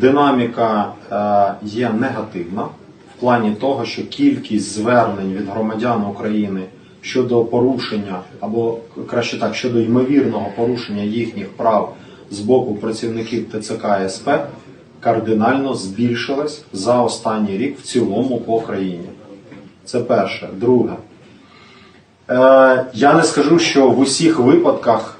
динаміка е, є негативна в плані того, що кількість звернень від громадян України щодо порушення, або краще так, щодо ймовірного порушення їхніх прав з боку працівників ТЦК СП кардинально збільшилась за останній рік в цілому по країні. Це перше. Друге. Е, Я не скажу, що в усіх випадках,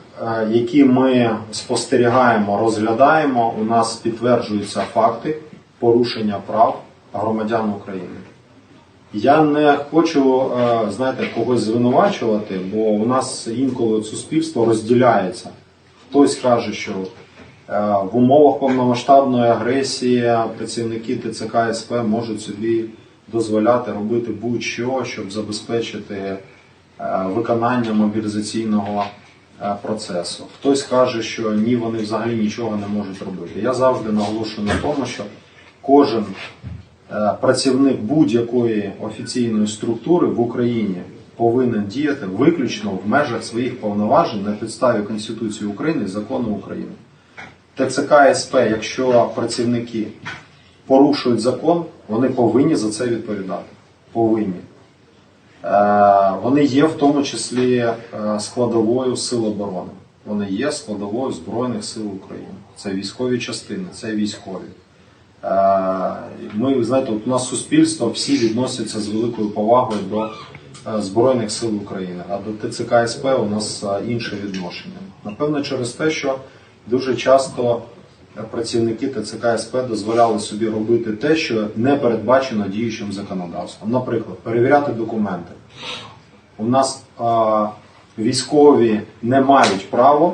які ми спостерігаємо, розглядаємо, у нас підтверджуються факти порушення прав громадян України. Я не хочу, е, знаєте, когось звинувачувати, бо у нас інколи суспільство розділяється. Хтось каже, що е, в умовах повномасштабної агресії працівники ТЦК СП можуть собі дозволяти робити будь-що, щоб забезпечити е, виконання мобілізаційного е, процесу. Хтось каже, що ні, вони взагалі нічого не можуть робити. Я завжди наголошую на тому, що кожен е, працівник будь-якої офіційної структури в Україні повинен діяти виключно в межах своїх повноважень на підставі Конституції України і закону України. ТЦК СП, якщо працівники порушують закон, вони повинні за це відповідати. Повинні. Е, Вони є в тому числі е, складовою сил оборони. Вони є складовою Збройних сил України. Це військові частини, це військові. Е, Ми, знаєте, от у нас суспільство всі відносяться з великою повагою до Збройних сил України, а до ТЦК СП у нас інше відношення. Напевно, через те, що дуже часто працівники ТЦК СП дозволяли собі робити те, що не передбачено діючим законодавством. Наприклад, перевіряти документи. У нас е, військові не мають права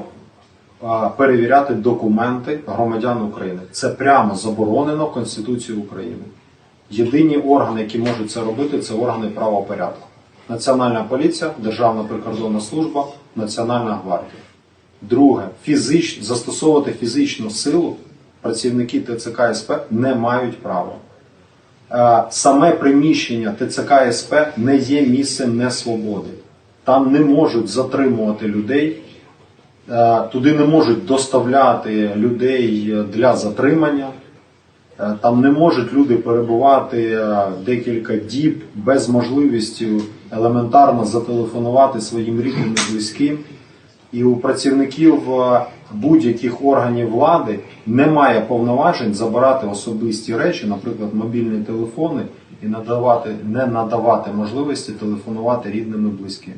е, перевіряти документи громадян України. Це прямо заборонено Конституцією України. Єдині органи, які можуть це робити, це органи правопорядку. Національна поліція, Державна прикордонна служба, Національна гвардія. Друге, фізич, застосовувати фізичну силу працівники ТЦК СП не мають права. Е, Саме приміщення ТЦК СП не є місцем несвободи. Там не можуть затримувати людей, е, туди не можуть доставляти людей для затримання. Е, Там не можуть люди перебувати декілька діб без можливості елементарно зателефонувати своїм рідним і близьким. І у працівників е, будь-яких органів влади немає повноважень забирати особисті речі, наприклад, мобільні телефони, і надавати, не надавати можливості телефонувати рідним і близьким.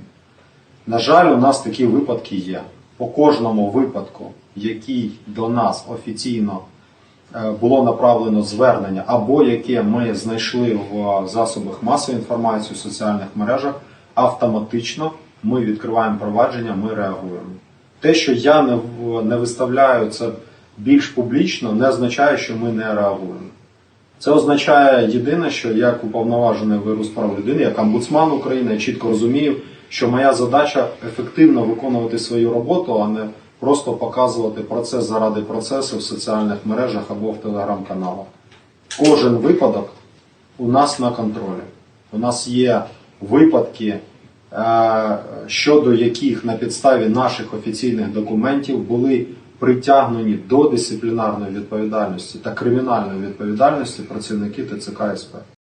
На жаль, у нас такі випадки є. По кожному випадку, який до нас офіційно е, було направлено звернення, або яке ми знайшли в засобах масової інформації, в соціальних мережах, автоматично ми відкриваємо провадження, ми реагуємо. Те, що я не, не виставляю це більш публічно, не означає, що ми не реагуємо. Це означає єдине, що як уповноважений вирус прав людини, як омбудсман України, я чітко розумію, що моя задача ефективно виконувати свою роботу, а не просто показувати процес заради процесу в соціальних мережах або в телеграм-каналах. Кожен випадок у нас на контролі. У нас є випадки, щодо яких на підставі наших офіційних документів були притягнені до дисциплінарної відповідальності та кримінальної відповідальності працівники ТЦК СП.